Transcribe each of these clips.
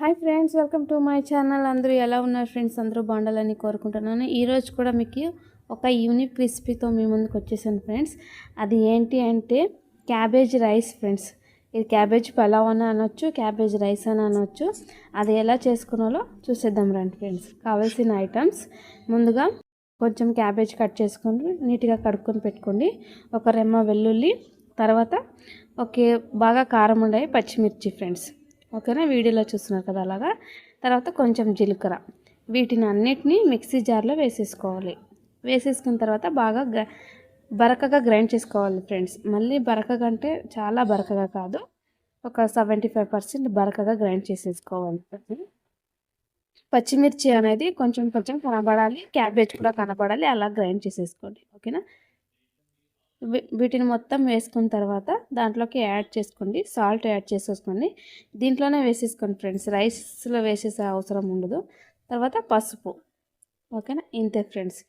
Hi friends welcome to my channel. అందరూ ఎలా ఉన్నారు ఫ్రెండ్స్? అందరూ బాగుండాలని కోరుకుంటున్నాను. ఈరోజు కూడా మీకు ఒక యూనిక్ రెసిపీతో మీ ముందుకు వచ్చేసాను ఫ్రెండ్స్. అది ఏంటి అంటే క్యాబేజ్ రైస్ ఫ్రెండ్స్. ఇది క్యాబేజ్ పలావ్ అని అనొచ్చు క్యాబేజ్ రైస్ అని అనొచ్చు. అది ఎలా చేసుకున్నాలో చూసేద్దాం రండి ఫ్రెండ్స్. కావాల్సిన ఐటమ్స్ ముందుగా కొంచెం క్యాబేజ్ కట్ చేసుకొని నీట్గా కడుక్కొని పెట్టుకోండి. ఒక రెమ్మ వెల్లుల్లి తర్వాత ఓకే బాగా కారం ఉండే పచ్చిమిర్చి ఫ్రెండ్స్. ఓకేనా? వీడియోలో చూస్తున్నారు కదా అలాగా? తర్వాత కొంచెం జీలకర్ర. వీటిని అన్నిటినీ మిక్సీ జార్లో వేసేసుకోవాలి. వేసేసుకున్న తర్వాత బాగా గ్ర బరకగా గ్రైండ్ చేసుకోవాలి ఫ్రెండ్స్. మళ్ళీ బరకగా అంటే చాలా బరకగా కాదు. ఒక సెవెంటీ ఫైవ్ పర్సెంట్ బరకగా గ్రైండ్ చేసేసుకోవాలి. పచ్చిమిర్చి అనేది కొంచెం కొంచెం కనబడాలి. క్యాబేజ్ కూడా కనబడాలి. అలా గ్రైండ్ చేసేసుకోండి. ఓకేనా? వీటిని మొత్తం వేసుకున్న తర్వాత దాంట్లోకి యాడ్ చేసుకోండి. సాల్ట్ యాడ్ చేసేసుకోండి. దీంట్లోనే వేసేసుకోండి ఫ్రెండ్స్. రైస్లో వేసేసే అవసరం ఉండదు. తర్వాత పసుపు. ఓకేనా? ఇంతే ఫ్రెండ్స్.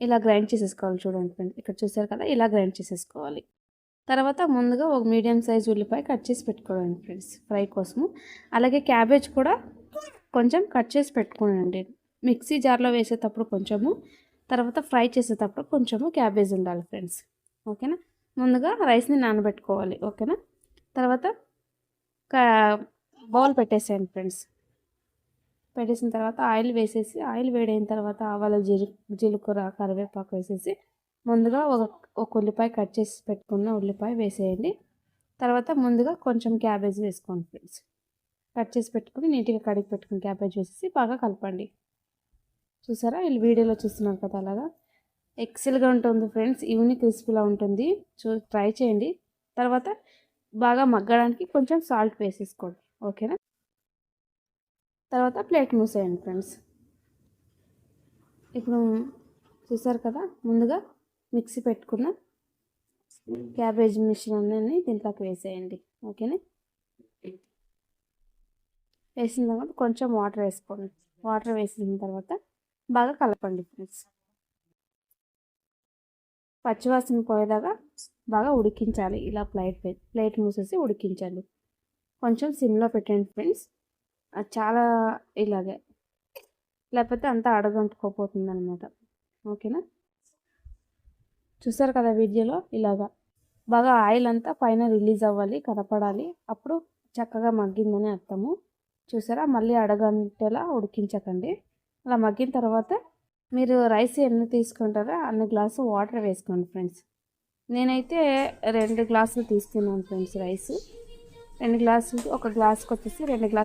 ఇలా గ్రైండ్ చేసేసుకోవాలి చూడండి ఫ్రెండ్స్. ఇక్కడ చూసారు కదా? ఇలా గ్రైండ్ చేసేసుకోవాలి. తర్వాత ముందుగా ఒక మీడియం సైజ్ ఉల్లిపాయ కట్ చేసి పెట్టుకోండి ఫ్రెండ్స్ ఫ్రై కోసము. అలాగే క్యాబేజ్ కూడా కొంచెం కట్ చేసి పెట్టుకోనండి. మిక్సీ జార్లో వేసేటప్పుడు కొంచెము తర్వాత ఫ్రై చేసేటప్పుడు కొంచెము క్యాబేజ్ ఉండాలి ఫ్రెండ్స్. ఓకేనా? ముందుగా రైస్ని నానబెట్టుకోవాలి. ఓకేనా? తర్వాత బౌల్ పెట్టేసేయండి ఫ్రెండ్స్. పెట్టేసిన తర్వాత ఆయిల్ వేసేసి ఆయిల్ వేడైన తర్వాత ఆవాల జీలు జీలకర్ర కరివేపాకు వేసేసి ముందుగా ఒక ఒక ఉల్లిపాయ కట్ చేసి పెట్టుకున్న ఉల్లిపాయ వేసేయండి. తర్వాత ముందుగా కొంచెం క్యాబేజ్ వేసుకోండి ఫ్రెండ్స్. కట్ చేసి పెట్టుకుని నీట్గా కడిగి పెట్టుకుని క్యాబేజ్ వేసేసి బాగా కలపండి. చూసారా? వీళ్ళు వీడియోలో చూస్తున్నారు కదా అలాగా. ఎక్సెల్గా ఉంటుంది ఫ్రెండ్స్. యూనిక్ క్రిస్పీలా ఉంటుంది. చూ ట్రై చేయండి. తర్వాత బాగా మగ్గడానికి కొంచెం సాల్ట్ వేసేసుకోండి. ఓకేనా తర్వాత ప్లేట్ మూసేయండి ఫ్రెండ్స్. ఇప్పుడు చూసారు కదా? ముందుగా మిక్సీ పెట్టుకున్న క్యాబేజ్ మిశ్రమాన్ని దీంట్లోకి వేసేయండి. ఓకేనా వేసిన తర్వాత కొంచెం వాటర్ వేసుకోండి. వాటర్ వేసిన తర్వాత బాగా కలపండి ఫ్రెండ్స్. పచ్చివాసన పోయేదాకా బాగా ఉడికించాలి. ఇలా ప్లేట్ ప్లేట్ మూసేసి ఉడికించండి. కొంచెం సిమ్లో పెట్టండి ఫ్రెండ్స్. అది చాలా ఇలాగే లేకపోతే అంతా అడగంటుకోపోతుంది అనమాట ఓకేనా? చూసారు కదా వీడియోలో? ఇలాగా. బాగా ఆయిల్ అంతా పైన రిలీజ్ అవ్వాలి కనపడాలి. అప్పుడు చక్కగా మగ్గిందని అర్థము. చూసారా? మళ్ళీ అడగంటేలా ఉడికించకండి. అలా మగ్గిన తర్వాత మీరు రైస్ ఎన్ని తీసుకుంటారో అన్ని గ్లాసు వాటర్ వేసుకోండి ఫ్రెండ్స్. నేనైతే రెండు గ్లాసులు తీసుకున్నాను ఫ్రెండ్స్ రైస్. రెండు గ్లాసులు ఒక గ్లాస్కి వచ్చేసి రెండు గ్లాసులు